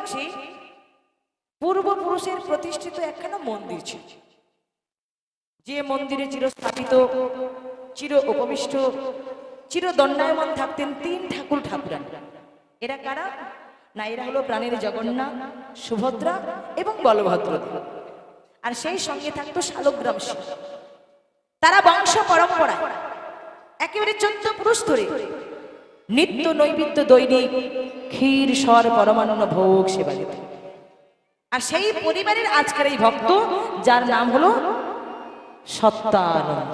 বংশে পূর্বপুরুষের প্রতিষ্ঠিত একখানা মন্দির ছিল। যে মন্দিরে চিরস্থাপিত, চির উপবিষ্ট, চির দণ্ডায়মান থাকতেন তিন ঠাকুর ঠাকুরান। এরা কারা? না, এরা হলো প্রাণের জগন্নাথ সুভদ্রা এবং বলভদ্র আর সেই সঙ্গে থাকতো শালগ্রাম শিব। তারা বংশ পরম্পরায় একেবারে চোদ্দ পুরুষ ধরে, নিত্য নৈবেদ্য দৈনিক ক্ষীর স্বর পরমান্ন ভোগ সেবা দিত। আর সেই পরিবারের আজকের এই ভক্ত, যার নাম হলো সত্যানন্দ।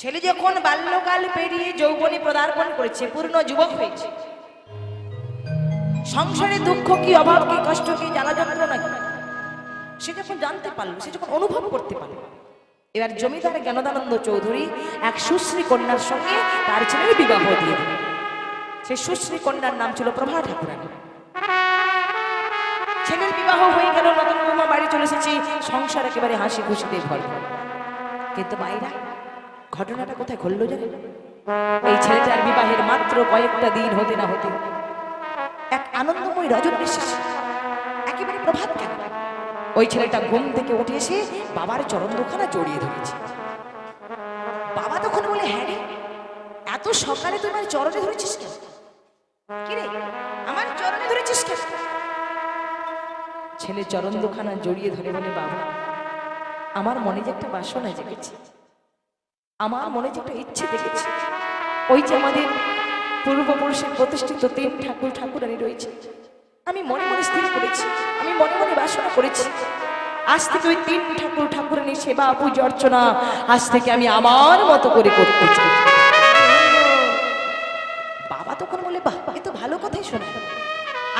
ছেলে যখন বাল্যকাল পেরিয়ে যৌবনে পদার্পণ করেছে, পূর্ণ যুবক হয়েছে। সংসারে দুঃখ কি, অভাব কি, কষ্ট কি, জ্বালা যন্ত্রণা কি, সে যখন জানতে পারল, সে যখন অনুভব করতে পারল, এবার জমিদার জ্ঞানদানন্দ চৌধুরী এক সুশ্রী কন্যার সঙ্গে তার ছেলের বিবাহ দিয়ে দিল সেই সুশ্রী কন্যার নাম ছিল প্রভা ঠাকুরানী। ছেলের বিবাহ হয়ে গেল, নতুন বৌমা বাড়ি চলে এসেছি, সংসার একেবারে হাসি খুশিতে ভরপুর কিন্তু মায়েরা, ঘটনাটা কোথায় ঘটলো জানেন? এই ছেলেটার বিবাহের মাত্র কয়েকটা দিন হতে না হতে এক আনন্দময় রজত এসেছে একেবারে প্রভাত কেন? ওই ছেলেটা ঘুম থেকে উঠে এসে বাবার চরণ দুখানা জড়িয়ে ধরেছে। বাবা তখন বলে হ্যাঁ রে, এত সকালে তুই আমার চরণে ধরেছিস কেন? আমার ছেলে চরণ দুখানা জড়িয়ে ধরে বলে, বাবা, আমার মনে যে একটা বাসনা জেগেছে, আমার মনে যে একটা ইচ্ছে জেগেছে, ওই যে আমাদের পূর্বপুরুষের প্রতিষ্ঠিত তিন ঠাকুর ঠাকুরানি রয়েছে। আমি মনে মনে স্থির করেছি, আমি মনে মনে বাসনা করেছি। আজ থেকে ওই তিন ঠাকুর ঠাকুরানি সেবা, পূজা অর্চনা, আজ থেকে আমি আমার মতো করে করতে চাই।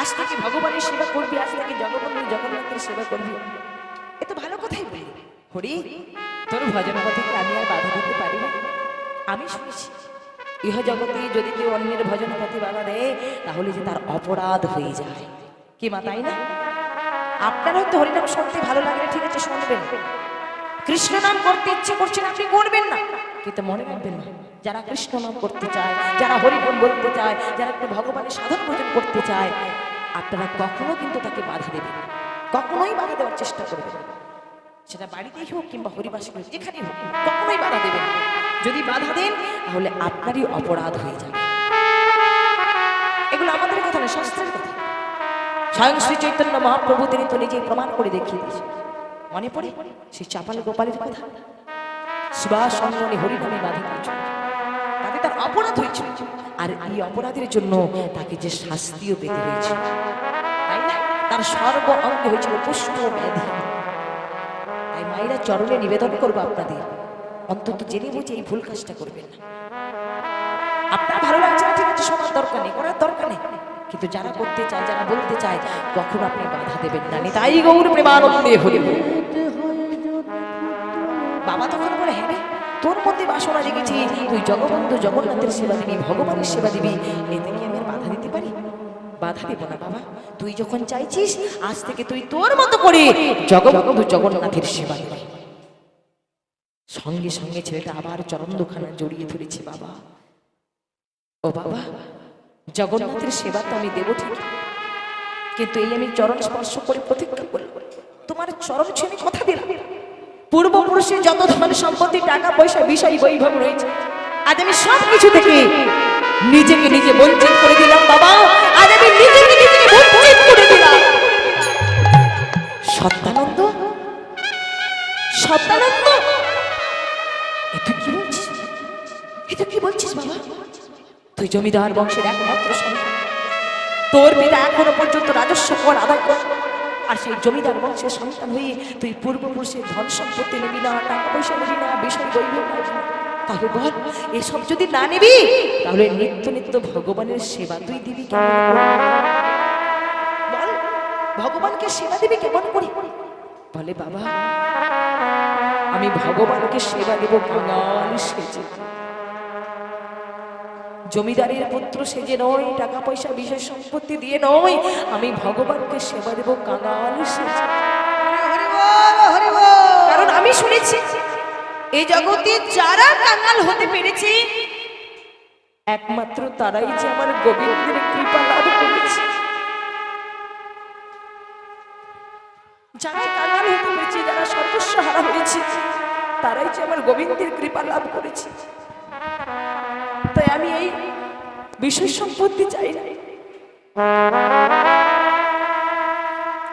আজ থেকে ভগবানের সেবা করবি, আজ থেকে জগবন্ধু জগন্নাথের সেবা করবি। এ তো ভালো কথাই বলি হরি, তোর ভজন পথে আমি আর বাধা দিতে পারি না। আমি শুনেছি ইহ জগতে যদি কেউ অন্যের ভজন পথে বাধা দেয়, তাহলে যে তার অপরাধ হয়ে যায়। কি মা, তাই না? আপনার হয়তো হরিনাম শুনতে ভালো লাগলে ঠিক আছে, শুনবেন। কৃষ্ণ নাম করতে ইচ্ছে করছেন আপনি করবেন না। কিন্তু মনে রাখবেন না যারা কৃষ্ণ নাম করতে চায়, যারা হরিবল বলতে চায়, যারা একটু ভগবানের সাধন ভোজন করতে চায় আপনারা কখনো কিন্তু তাকে বাধা দেবেন কখনোই বাধা দেওয়ার চেষ্টা করবেন সেটা বাড়িতেই হোক কিংবা হরিবাসী হোক, যেখানেই হোক, কখনোই বাধা দেবেন যদি বাধা দেন, তাহলে আপনারই অপরাধ হয়ে যাবে। এগুলো আমাদের কথা না শাস্ত্রের কথা। স্বয়ং শ্রী চৈতন্য মহাপ্রভু তিনি তো নিজেই প্রমাণ করে দেখিয়ে দিয়েছেন। মনে পড়ে? সেই চাপাল গোপালের কথা? সুভাষ সঙ্গনে হরিনামে বাধা তার অপরাধ হয়েছিল। আর এই অপরাধের জন্য তাকে যে শাস্তিও পেতে হয়েছিল তাই না? তার সর্ব অঙ্গে হয়েছিল পুষ্ট ব্যাধি। তাই মায়েরা চরণে নিবেদন করব আপনাদের। অন্তত জেনে বুঝে এই ভুল কাজটা করবেন না। আপনার ভালো লাগছে না ঠিক আছে শোনার দরকার নেই করার দরকার নেই। কিন্তু যারা করতে চায় যারা বলতে চায় কখনো আপনি বাধা দেবেন না। তাই গৌর প্রেমানন্দে হরি বল। বাবা তখন তোর মধ্যে বাসনা জেগেছে তুই জগবন্ধু জগন্নাথের সেবা দিবি, ভগবানের সেবা দিবি। এতে কি আমি বাধা দিতে পারি? বাধা দেব না বাবা। তুই যখন চাইছিস, আজ থেকে তুই তোর মতো করে জগবন্ধু জগন্নাথের সেবা দিবি। সঙ্গে সঙ্গে ছেলেটা আবার চরম দুখানা জড়িয়ে ধরেছে বাবা। ও বাবা, জগন্নাথের সেবা তো আমি দেবো ঠিক কিন্তু এই আমি চরণ স্পর্শ করে প্রতিজ্ঞা করলাম। তোমার চরণ আমি কথা দিলাম। পূর্বপুরুষের যত ধন সম্পত্তি, টাকা, পয়সা, বিষয়, বৈভব রয়েছে, আজ আমি সব কিছু থেকে নিজেকে নিজে বঞ্চিত করে দিলাম, বাবা। আজ আমি নিজেকে নিজেকে বঞ্চিত করে দিলাম। সত্যানন্দ? সত্যানন্দ? এ তুই কি বলছিস? এ তুই কি বলছিস, বাবা? তুই জমিদার বংশের একমাত্র সন্তান তোর পিতা এখনও পর্যন্ত রাজস্ব কর, আদায় কর। আর সেই জমিদার বংশের সন্তান হয়ে তুই পূর্বপুরুষের ধন সম্পত্তি নিবি না, টাকা পয়সা নিবি না, বিষয় বৈভব না। তাহলে বল, এসব যদি না নিবি, তাহলে নিত্য নিত্য ভগবানের সেবা তুই দিবি বল, ভগবানকে সেবা দিবি কেমন করে? বলে, বাবা, আমি ভগবানকে সেবা দেব কাঙাল সেজে। জমিদারের পুত্র সেজে নয় টাকা পয়সা বিশেষ সম্পত্তি দিয়ে নয়, আমি ভগবানকে সেবা দেব কাঙাল কারণ আমি শুনেছি এই জগতে যারা কাঙাল হতে পেরেছে, একমাত্র তারাই যে আমার গোবিন্দের কৃপা লাভ করেছে। যারা কাঙাল হতে পেরেছে, যারা সর্বস্ব হারা হয়েছে, তারাই যে আমার গোবিন্দের কৃপা লাভ করেছে। আমি এই বিশেষ সম্পত্তি চাই না।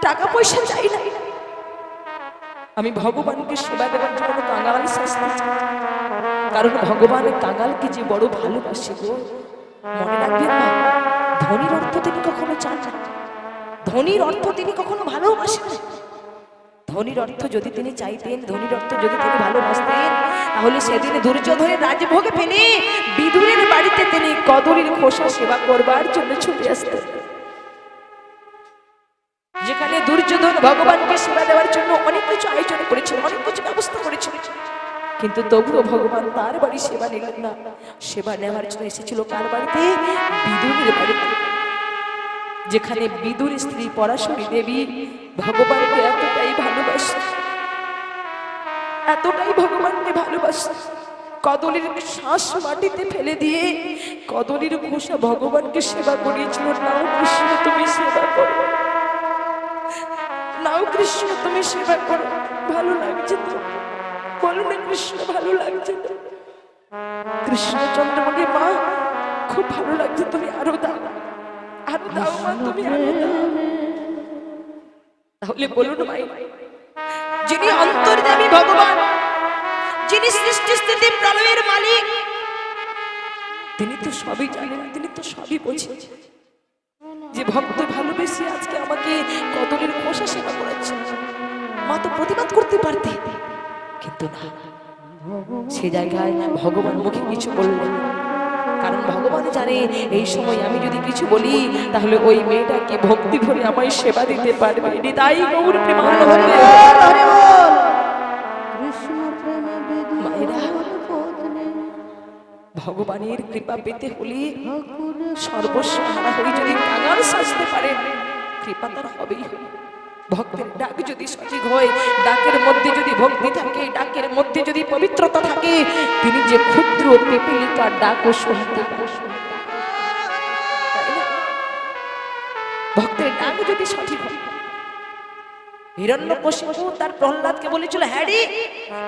টাকা পয়সা চাই না। আমি ভগবানকে সেবা দেওয়ার জন্য কাঙাল কারণ ভগবান কাঙালকে যে বড় ভালোবাসে গো, মনে রাখবেন না, ধনির অর্থ তিনি কখনো চান না। ধনির অর্থ তিনি কখনো ভালোবাসেন না। ধনির অর্থ যদি তিনি চাইতেন, ধনির অর্থ যদি তিনি ভালোবাসতেন, তাহলে সেদিন দুর্যোধনের রাজভোগে ফেলে বিদুরের বাড়িতে তিনি কদরের খোসা সেবা করবার জন্য ছুটে আসতেন। যেখানে দুর্যোধন ভগবানকে সেবা দেওয়ার জন্য অনেক কিছু আয়োজন করেছিল, অনেক কিছু ব্যবস্থা করেছিল। কিন্তু তবুও ভগবান তার বাড়ি সেবা নিলেন না। সেবা নেওয়ার জন্য এসেছিল কার বাড়িতে? বিদুরের বাড়িতে। যেখানে বিদুর স্ত্রী পরাশরী দেবী ভগবানকে এতটাই ভালোবাসত। এতটাই ভগবানকে ভালোবাসত। কদলের শ্বাস মাটিতে ফেলে দিয়ে কদলের ঘোষা ভগবানকে সেবা করিয়েছিল। নাও কৃষ্ণ, তুমি সেবা করো। নাও কৃষ্ণ, তুমি সেবা করো। ভালো লাগছে তো? বলো না কৃষ্ণ, ভালো লাগছে তো? কৃষ্ণচন্দ্র মা, খুব ভালো লাগছে, তুমি আরও দাও। আরও দাও, মা, তুমি আরও দাও। তাহলে বলুন ভাই যিনি অন্তর্যামী ভগবান, যিনি সৃষ্টি স্থিতি প্রলয়ের মালিক, তিনি তো সবই জানেন, তিনি তো সবই বোঝেন যে ভক্ত ভালোবেসে আজকে আমাকে কদলের খোসা সেবা করাচ্ছে, মা তো প্রতিবাদ করতে পারতে কিন্তু না সে জায়গায় ভগবান মুখে কিছু বললেন। কারণ ভগবান জানে এই সময় আমি যদি কিছু বলি তাহলে ওই মেয়েটাকে ভক্তি ভরে আমায় সেবা দিতে পারবে। তাই গৌর ভগবানের কৃপা পেতে হলে সর্বস্ব হারা হয়ে যদি কাঙাল সাজতে পারেন কৃপা তার হবেই হবে। ভক্তের ডাক যদি সঠিক হয়, ডাকের মধ্যে যদি ভক্তি থাকে, ডাকের মধ্যে যদি পবিত্রতা থাকে, তিনি যে ক্ষুদ্র পিপিলিকার ডাকও শুনতে? ভক্তের ডাক যদি সঠিক হয় হিরণ্য তার প্রহ্লাদকে বলেছিল হ্যারি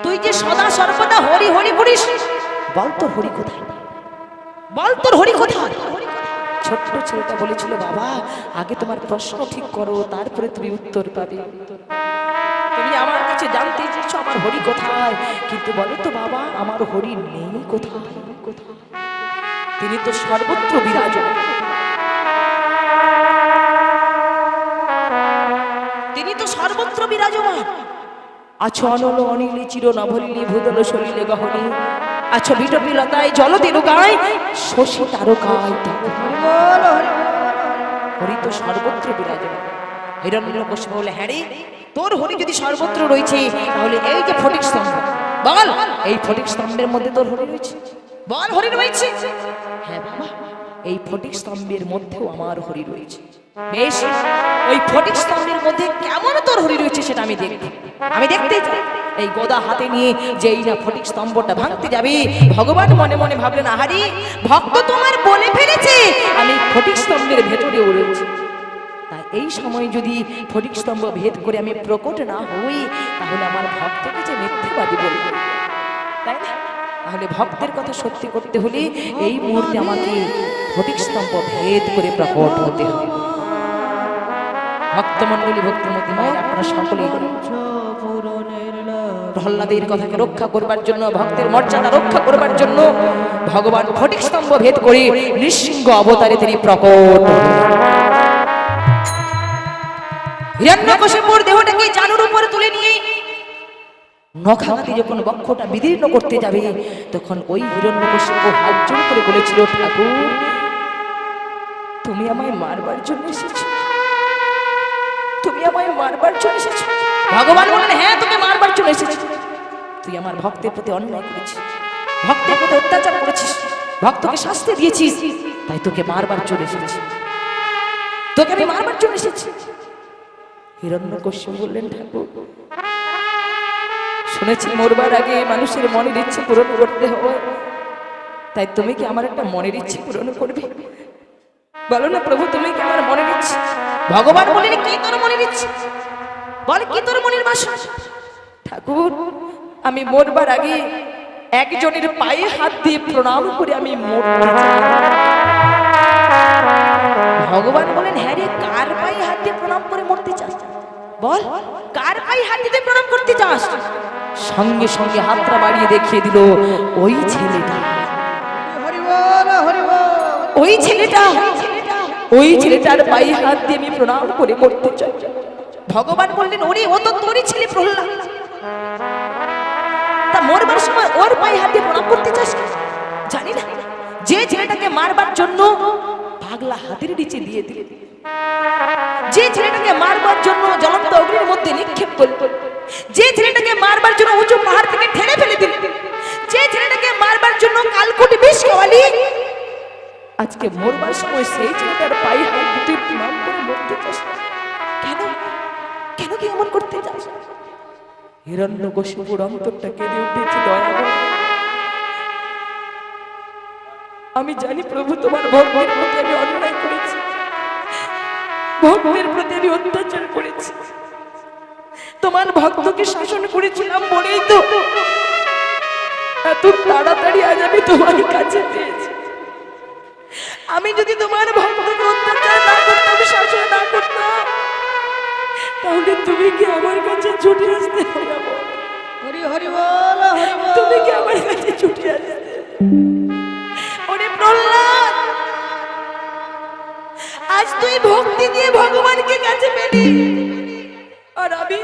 তুই যে সদা সর্বদা হরি হরি করিস, বল তোর হরি কোথায়? বল তোর হরি কোথায়? ছোট্ট ছেলেটা বলেছিল, বাবা, আগে তোমার প্রশ্ন ঠিক করো, তারপরে তুমি উত্তর পাবে। তুমি আমার কাছে জানতে চেয়েছো আমার হরি কোথায়? কিন্তু বলো তো বাবা, আমার হরি নেই কোথায়? তিনি তো সর্বত্র বিরাজমান। তিনি তো সর্বত্র বিরাজমান। আছো অনল অনিলে চির নভলিলে ভূদল সলিলে গহনে আছো বিটপি লতায় জলদের গায় শশী তারকায় হরি তো সর্বত্র বিরাজমান। হিরণ্য কশিপ বলে হ্যাঁ তোর হরি যদি সর্বত্র রয়েছে, তাহলে এই যে ফটিক স্তম্ভ, বল, এই ফটিক স্তম্ভের মধ্যে তোর হরি রয়েছে? বল, হরি রয়েছে? হ্যাঁ বাবা, এই ফটিক স্তম্ভের মধ্যেও আমার হরি রয়েছে। বেশ, ওই ফটিক স্তম্ভের মধ্যে কেমন তোর হরি রয়েছে সেটা আমি দেখব। আমি দেখতে চাই। এই গোদা হাতে নিয়ে যে এই না ফটিক স্তম্ভটা ভাঙতে যাবে, ভগবান মনে মনে ভাবলেন, আহারি, ভক্ত তোমার বলে ফেলেছে, আমি ফটিক স্তম্ভের ভেতরে রয়েছি তাই এই সময় যদি ফটিক স্তম্ভ ভেদ করে আমি প্রকট না হই, তাহলে আমার ভক্তকে যে মিথ্যেবাদী বলবে। তাই না? তাহলে ভক্তের কথা সত্যি করতে হলে এই মুহূর্তে আমাকে ফটিক স্তম্ভ ভেদ করে প্রকট হতে হবে। ভক্তমণ্ডলী ভক্তিমতী মায়ের আপনারা সকলেই প্রহ্লাদের কথাকে রক্ষা করবার জন্য, ভক্তের মর্যাদা রক্ষা করবার জন্য ভগবান ফটিক স্তম্ভ ভেদ করে নৃসিংহ অবতারে তিনি প্রকট হিরণ্যকশিপুর দেহটাকে জানুর তুলে নিয়ে যখন বক্ষটা বিদীর্ণ করতে যাবে, তখন ওই হিরণ্যকশিপু হাত করে বলেছিল, ঠাকুর, তুমি আমায় মারবার জন্য এসেছ। তুমি আমায় মারবার জন্য এসেছ। ভগবান বললেন হ্যাঁ তোকে মারবার চলে এসেছি। তুই আমার ভক্তের প্রতি অন্যায় করেছিস, ভক্তের প্রতি অত্যাচার করেছিস, ভক্তকে শাস্তি দিয়েছিস, তাই তোকে মারবার চলে এসেছি। তোকে আমি মারবার জন্য এসেছি। হিরণ্য বললেন, ঠাকুর, শুনেছি মরবার আগে মানুষের মনের ইচ্ছে পূরণ করতে হবে। তাই তুমি কি আমার একটা মনের ইচ্ছে পূরণ করবে? বলো না প্রভু, তুমি কি আমার মনের ইচ্ছে? ভগবান বলেন কি তোর মনের ইচ্ছে? বল, কি তোর মনের বাসা? ঠাকুর, আমি মরবার আগে একজনের পায়ে হাত দিয়ে প্রণাম করে আমি মরতে ভগবান বলেন হ্যাঁ রে, কার পায়ে হাত দিয়ে প্রণাম করে মরতে চাস? বল, কার পায়ে হাত দিয়ে প্রণাম করতে চাস? সঙ্গে সঙ্গে হাতটা বাড়িয়ে দেখিয়ে দিল, ওই ছেলেটা। ওই ছেলেটা, ওই ছেলেটার পায়ে হাত দিয়ে আমি প্রণাম করে মরতে চাই। ভগবান বললেন, ওরে, ও তো তোরই ছেলে প্রহ্লাদ। তা মরবার সময় ওর পায়ে হাতে প্রণাম করতে চাস জানি না। যে ছেলেটাকে মারবার জন্য পাগলা হাতের নিচে দিয়ে দিলে। যে ছেলেটাকে মারবার জন্য জ্বলন্ত অগ্নির মধ্যে নিক্ষেপ করল। যে ছেলেটাকে মারবার জন্য উঁচু পাহাড় থেকে ঠেলে ফেলে দিল। যে ছেলেটাকে মারবার জন্য কালকুটি বিষ খাওয়ালি। আজকে মরবার সময় সেই ছেলেটার পায়ে হাত দিতে প্রণাম করে মরতে চাস কেন কি এমন করতে চাস হিরণ্য কশিপুর অন্তরটা কেঁদে উঠেছে, দয়া। আমি জানি প্রভু তোমার ভক্তের প্রতি আমি অন্যায় করেছি। ভক্তের প্রতি আমি অত্যাচার করেছি। তোমার ভক্তকে শাসন করেছিলাম বলেই তো। এত তাড়াতাড়ি আজ আমি তোমার কাছে পেয়েছি। আমি যদি তোমার ভক্তকে অত্যাচার না করতাম, শাসন না করতাম তাহলে তুমি কি আমার কাছে ছুটে আসতে? হরি হরি বল হরি বল। তুমি কি আমার কাছে ছুটে আসতে? ওরে প্রহ্লাদ! আজ তুই ভক্তি দিয়ে ভগবানকে কাছে পেলি। আর আমি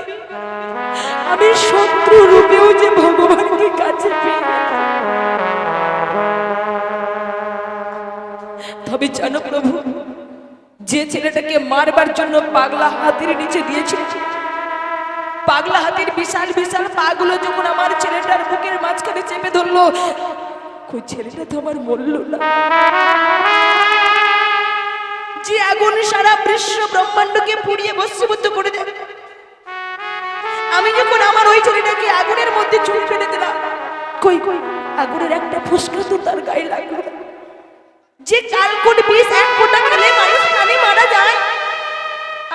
আমি শত্রু রূপেও যে ভগবানকে কাছে পেয়ে তবে জানো প্রভু যে ছেলেটাকে মারবার জন্য পাগলা হাতির নিচে দিয়েছিল। পাগলা হাতির বিশাল বিশাল পাগুলো যখন আমার ছেলেটার বুকের মাঝখানে চেপে ধরলো, কই ছেলেটা তো আমার মরল না। যে আগুন সারা বিশ্ব ব্রহ্মাণ্ডকে পুড়িয়ে ভস্মীভূত করে দেয়। আমি যখন আমার ওই ছেলেটাকে আগুনের মধ্যে চুল ফেলে দিলাম, কই কই, আগুনের একটা ফুসকা তো তার গায়ে লাগল। যে কালকুট বিষ এক ফোঁটা খেলে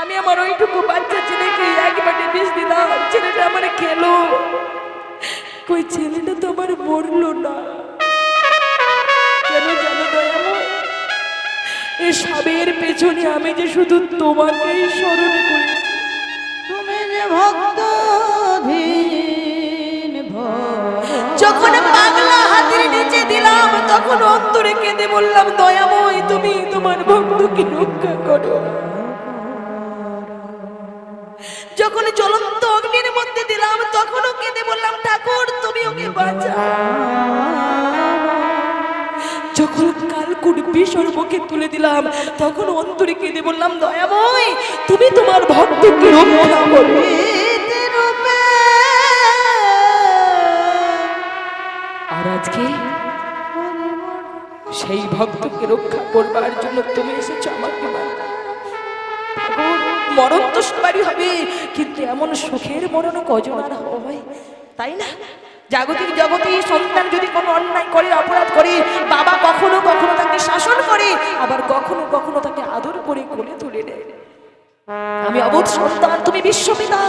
আমি আমার ওইটুকু বাচ্চা ছেলেকে একবারে বিষ দিলাম। ছেলেটা আমার খেলো। কই ছেলেটা তো আমার মরলো না। কেন জানো দয়াময় এ সাবের পেছনে আমি যে শুধু তোমাকেই স্মরণ করি। তুমি যে ভক্ত যখন পাগলা হাতের নিচে দিলাম তখন অন্তরে কেঁদে বললাম দয়াময় তুমি তোমার ভক্তকে রক্ষা করো। যখন জ্বলন্ত অগ্নির মধ্যে দিলাম তখনও কেঁদে বললাম ঠাকুর তুমি ওকে বাঁচাও যখন কালকুট বিষর তুলে দিলাম তখন অন্তরে কেঁদে বললাম দয়াময় তুমি তোমার ভক্তকে রক্ষা করো রূপে আর আজকে সেই ভক্তকে রক্ষা করবার জন্য তুমি এসেছ আমাকে। ঠাকুর, মরণ তো সবারই হবে, কিন্তু এমন সুখের মরণ কজন আর হয়? তাই না? জাগতিক জগতে সন্তান যদি কোনো অন্যায় করে, অপরাধ করে, বাবা কখনো কখনো তাকে শাসন করে, আবার কখনো কখনো তাকে আদর করে কোলে তুলে নেয়। আমি অবোধ সন্তান তুমি বিশ্বপিতা।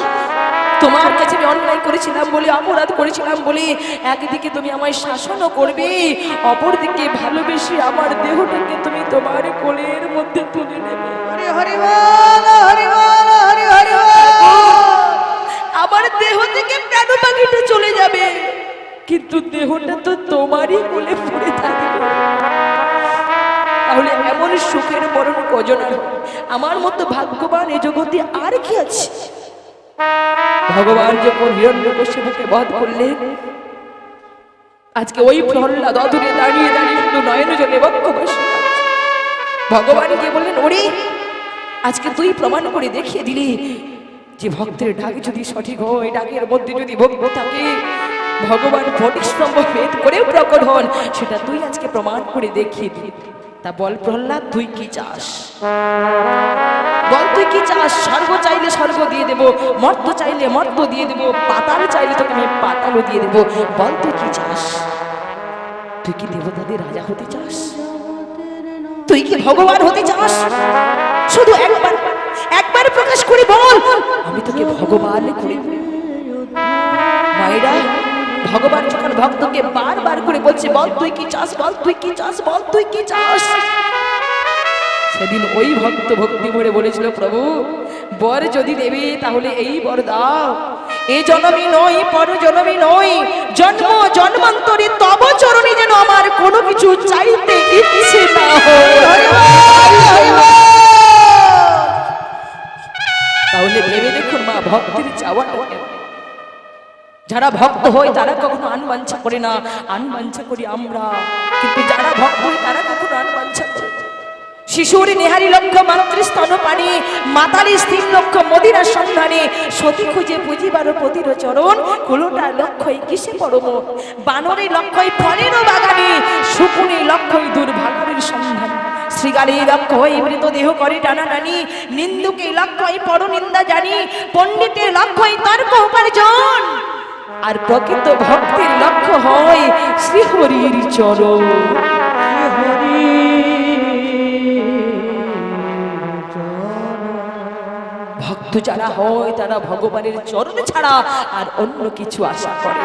তোমার কাছে আমি অন্যায় করেছিলাম বলে অপরাধ করেছিলাম বলে একদিকে তুমি আমায় শাসনও করবে অপরদিকে ভালোবেসে আমার দেহটাকে তুমি তোমার কোলের মধ্যে তুলে নেবে। হরি হরি বল হরি বল হরি হরি বল। আমার দেহ থেকে প্রাণ পাখিটা চলে যাবে কিন্তু দেহটা তো তোমারই কোলে পড়ে থাকবে। তাহলে সুখের মরণ কজন আমার মতো ভাগ্যবান এ জগতে আর কি আছে? ভগবান যখন হিরণ্যকশিপুকে বধ করলেন, আজকে ওই প্রহ্লাদ অদূরে দাঁড়িয়ে দাঁড়িয়ে শুধু নয়ন জলে বক্ষ বসে ভগবান গিয়ে বললেন, ওরে, আজকে তুই প্রমাণ করে দেখিয়ে দিলি যে ভক্তের ডাক যদি সঠিক হয়, ডাকের মধ্যে যদি ভক্ত থাকে, ভগবান ফটিস্তম্ভ ভেদ করেও প্রকট হন, সেটা তুই আজকে প্রমাণ করে দেখিয়ে দিলি। তা বল প্রহ্লাদ, তুই কি চাস? বল, তুই কি চাস? স্বর্গ চাইলে স্বর্গ দিয়ে দেব, মর্ত চাইলে মর্ত দিয়ে দেব, পাতাল চাইলে তোকে আমি পাতালও দিয়ে দেব। বল, তুই কি চাস? তুই কি দেবতাদের রাজা হতে চাস? তুই কি ভগবান হতে চাস? শুধু একবার একবার প্রকাশ করে বল। আমি তোকে ভগবান করে মায়েরা ভগবান যখন ভক্তকে বারবার করে বলছে, বল তুই কি চাস, বল তুই কি চাস, বল তুই কি চাস? সেদিন ওই ভক্ত ভক্তি ভরে বলেছিল, প্রভু, বর যদি দেবে তাহলে এই বর দাও। এ জনমী নই পর জনমী নই জন্ম জন্মান্তরে তব চরণে যেন আমার কোনো কিছু চাইতে ইচ্ছে না তাহলে ভেবে দেখুন মা, ভক্তির চাওয়াটা কেমন। যারা ভক্ত হয় তারা কখনো আনবাঞ্ছা করে না। আনবাঞ্ছা করি আমরা। কিন্তু যারা ভক্ত হয় তারা কখনো আনবাঞ্ছা করে। শিশুর নেহারি লক্ষ্য মাতৃস্তন পানি, মাতারি স্থির লক্ষ্য মদিরা সন্ধানে। সতী খুঁজে পুঁজিবার পতির চরণ কুলোটা লক্ষ্যই কিসে পরম? বানরের লক্ষ্যই ফলেরও বাগানে, শুকুনি লক্ষ্যই দুর্ভাগ্যের সন্ধান। শ্রীগালী লক্ষ্য হই মৃতদেহ করে টানাটানি নিন্দুকে লক্ষ্যই পরনিন্দা জানি। পণ্ডিতের লক্ষ্যই তর্ক উপার্জন। আর প্রকৃত ভক্তির লক্ষ্য হয় শ্রীহরির চরণ। ভক্ত যারা হয়, তারা ভগবানের চরণ ছাড়া আর অন্য কিছু আশা করে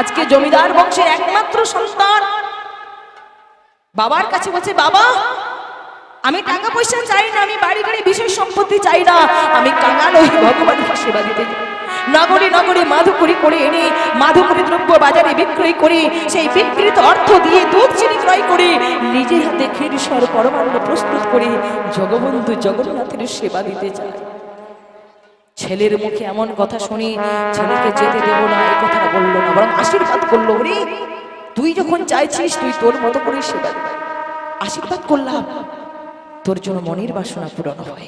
আজকে জমিদার বংশের একমাত্র সন্তান। বাবার কাছে বলছে, বাবা আমি টাকা পয়সা চাই না, আমি বাড়ি গাড়ি বিশেষ সম্পত্তি চাই না, আমি কাঙাল হই ভগবানের সেবা দিতে। নগরে নগরে মাধুকরি করে এনে মাধুকরি দ্রব্য বাজারে বিক্রয় করে, সেই বিকৃত অর্থ দিয়ে দুধ চিনি ক্রয় করে, নিজের হাতে ক্ষীরস্বর পরমান্ন প্রস্তুত করে জগবন্ধু জগন্নাথের সেবা দিতে চায় ছেলের মুখে এমন কথা শুনি ছেলেকে যেতে দেব না এই কথাটা বলল না, বরং আশীর্বাদ করল রে তুই যখন চাইছিস, তুই তোর মতো করে সেবা দে। আশীর্বাদ করলাম। তোর জন্য মনের বাসনা পূরণ হয়।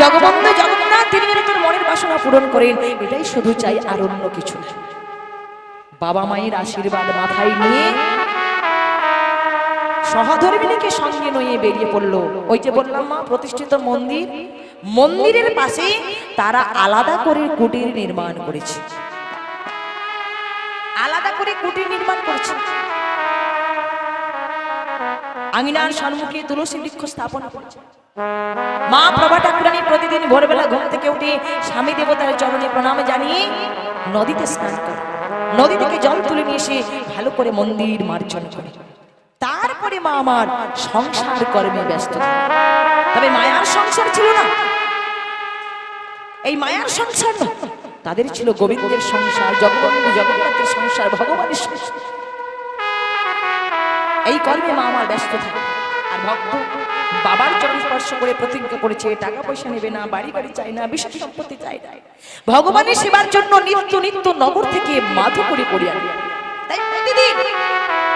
জগবন্ধু জগন্নাথ, তিনি যেন তোর মনের বাসনা পূরণ করেন, এটাই শুধু চাই আর অন্য কিছু না। বাবা মায়ের আশীর্বাদ মাথায় নিয়ে সহধর্মিনীকে সঙ্গে নিয়ে বেরিয়ে পড়ল। ওই যে বললাম মা, প্রতিষ্ঠিত মন্দির। মন্দিরের পাশে তারা আলাদা করে কুটির নির্মাণ করেছে। আলাদা করে কুটির নির্মাণ করেছে। আঙিনার সম্মুখে তুলসী বৃক্ষ স্থাপন করেছে। মা প্রভা ঠাকুরানী প্রতিদিন ভোরবেলা ঘুম থেকে উঠে স্বামী দেবতার চরণে প্রণাম জানিয়ে নদীতে স্নান করে। নদী থেকে জল তুলে নিয়ে এসে ভালো করে মন্দির মার্জন করে। তারপরে মা আমার সংসার কর্মে ব্যস্ত। তবে মায়ার সংসার ছিল না। এই মায়ার সংসার তাদের ছিল গোবিন্দের সংসার, জগবন্ধু জগন্নাথের সংসার, ভগবানের সংসার। এই কর্মে মা আমার ব্যস্ত থাকে। আর ভক্ত বাবার চরণ স্পর্শ করে প্রতিজ্ঞা করেছে, টাকা পয়সা নেবে না, বাড়ি বাড়ি চাই না, বিশেষ সম্পত্তি চাই না। ভগবানের সেবার জন্য নিত্য নিত্য নগর থেকে মাধু করে করে তাই প্রতিদিন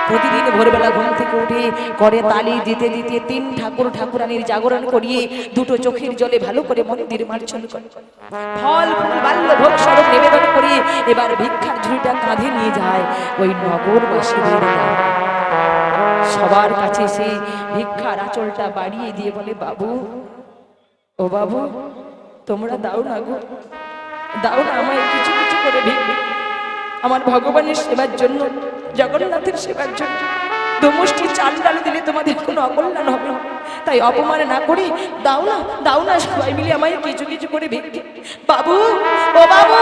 প্রতিদিন ভোরবেলা ঘুম থেকে উঠে করে তালি দিতে দিতে তিন ঠাকুর ঠাকুরানির জাগরণ করিয়ে দুটো চোখের জলে ভালো করে মন্দির মার্জন করে। ফল, ফুল, বাল্য, ভোগ স্বরূপ নিবেদন করে এবার ভিক্ষার ঝুড়িটা কাঁধে নিয়ে যায় ওই নগরবাসীদের। সবার কাছে সেই ভিক্ষার আঁচলটা বাড়িয়ে দিয়ে বলে, বাবু, ও বাবু, তোমরা দাও না গো। দাও না আমায় কিছু কিছু করে ভিক্ষা আমার ভগবানের সেবার জন্য, জগন্নাথের সেবার জন্য দুমুষ্টি চাল ডাল দিলে তোমাদের কোনো অকল্যাণ হবে না। তাই অপমান না করি দাও না দাও না সবাই মিলে আমায় কিছু কিছু করে ভিক্ষে বাবু, ও বাবু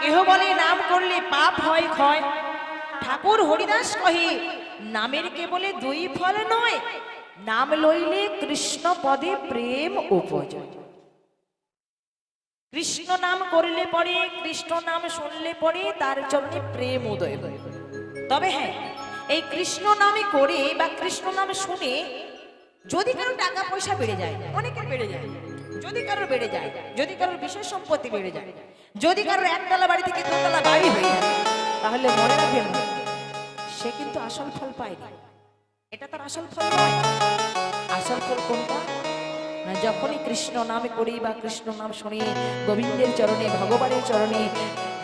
কেহ বলে নাম করলে পাপ হয় ক্ষয়। ঠাকুর হরিদাস কহে, নামের কেবলে দুই ফল নয়, নাম লইলে কৃষ্ণ পদে প্রেম উপজয়। কৃষ্ণ নাম করলে পরে, কৃষ্ণ নাম শুনলে পরে তার জন্য প্রেম উদয় হয়। তবে হ্যাঁ এই কৃষ্ণ নামে করে বা কৃষ্ণ নাম শুনে যদি কারও টাকা পয়সা বেড়ে যায়, অনেকের বেড়ে যায়। যদি কারোর বেড়ে যায়, যদি কারোর বিশেষ সম্পত্তি বেড়ে যায় যদি কারোর একতলা বাড়ি থেকে দোতলা বাড়ি হয়ে তাহলে মনে রাখবেন সে কিন্তু আসল ফল পায়নি। এটা তার আসল ফল নয়। আসল ফল কোনটা? যখনই কৃষ্ণ নামে করি বা কৃষ্ণ নাম শুনি, গোবিন্দের চরণে, ভগবানের চরণে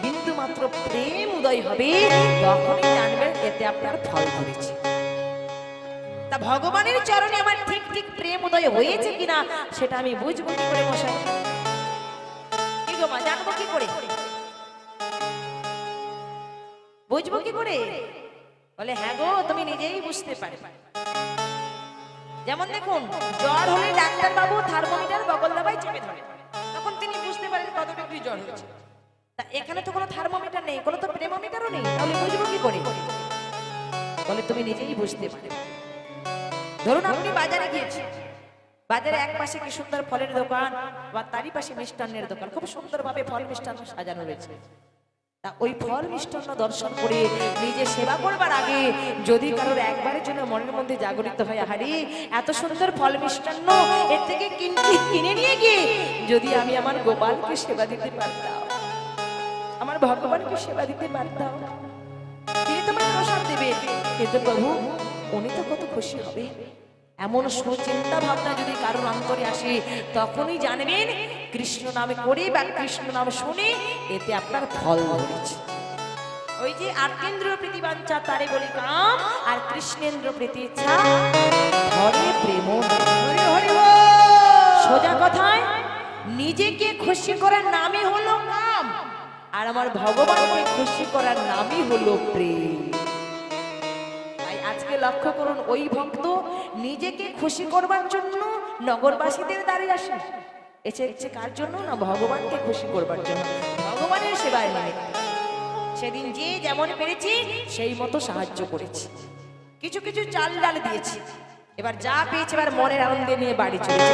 বিন্দু মাত্র প্রেম উদয় হবে, তখনই জানবেন এতে আপনার ফল ধরেছে। তা ভগবানের চরণে আমার ঠিক ঠিক প্রেম উদয় হয়েছে কিনা, সেটা আমি বুঝব কি করে মশাই? মা, জানব কি করে? বুঝব কি করে? বলে হ্যাঁ গো, তুমি নিজেই বুঝতে পারবে। যেমন দেখুন, জ্বর হলে ডাক্তার বাবু থার্মোমিটার বগল দাবাই চেপে ধরে। তখন তিনি বুঝতে পারেন কত ডিগ্রি জ্বর হয়েছে। তা এখানে তো কোনো থার্মোমিটার নেই, কোনো তো প্রেমোমিটারও নেই। তাহলে বুঝব কি করে? বলে, তুমি নিজেই বুঝতে পারবে। ধরুন, আপনি বাজারে গিয়েছেন। বাজারে এক পাশে কি সুন্দর ফলের দোকান বা তারই পাশে মিষ্টান্নের দোকান? খুব সুন্দরভাবে ফল মিষ্টান্ন সাজানো রয়েছে। তা ওই ফল মিষ্টান্ন দর্শন করে নিজে সেবা করবার আগে যদি কারোর একবারের জন্য মনের মধ্যে জাগরিত হয়, আহারে, এত সুন্দর ফল মিষ্টান্ন, এর থেকে কিনে নিয়ে গিয়ে যদি আমি আমার গোপালকে সেবা দিতে পারতাম, আমার ভগবানকে সেবা দিতে পারতাম, তিনি তোমার প্রসাদ দেবে কিন্তু প্রভু, উনি তো কত খুশি হবে। এমন সুচিন্তা ভাবনা যদি কারোর অন্তরে আসে, তখনই জানবেন কৃষ্ণ নামে করে বা কৃষ্ণ নাম শুনে এতে আপনার ফল ধরেছে। ওই যে আর আর্কেন্দ্র প্রীতিবাঞ্চা তারে বলি কাম, আর কৃষ্ণেন্দ্র প্রীতি ইচ্ছা প্রেম হরি হরি সোজা কথায়, নিজেকে খুশি করার নামই হলো কাম, আর আমার ভগবানকে খুশি করার নামই হলো প্রেম। লক্ষ্য করুন, ওই ভক্ত নিজেকে খুশি করবার জন্য নগরবাসীদের দাঁড়িয়ে আসে। এসে এসে কার জন্য না ভগবানকে খুশি করবার জন্য? ভগবানের সেবায় নিমিত্ত। সেদিন যে যেমন পেরেছি, সেই মতো সাহায্য করেছি। কিছু কিছু চাল ডাল দিয়েছি। এবার যা পেয়েছে এবার মনের আনন্দে নিয়ে বাড়ি চলেছে।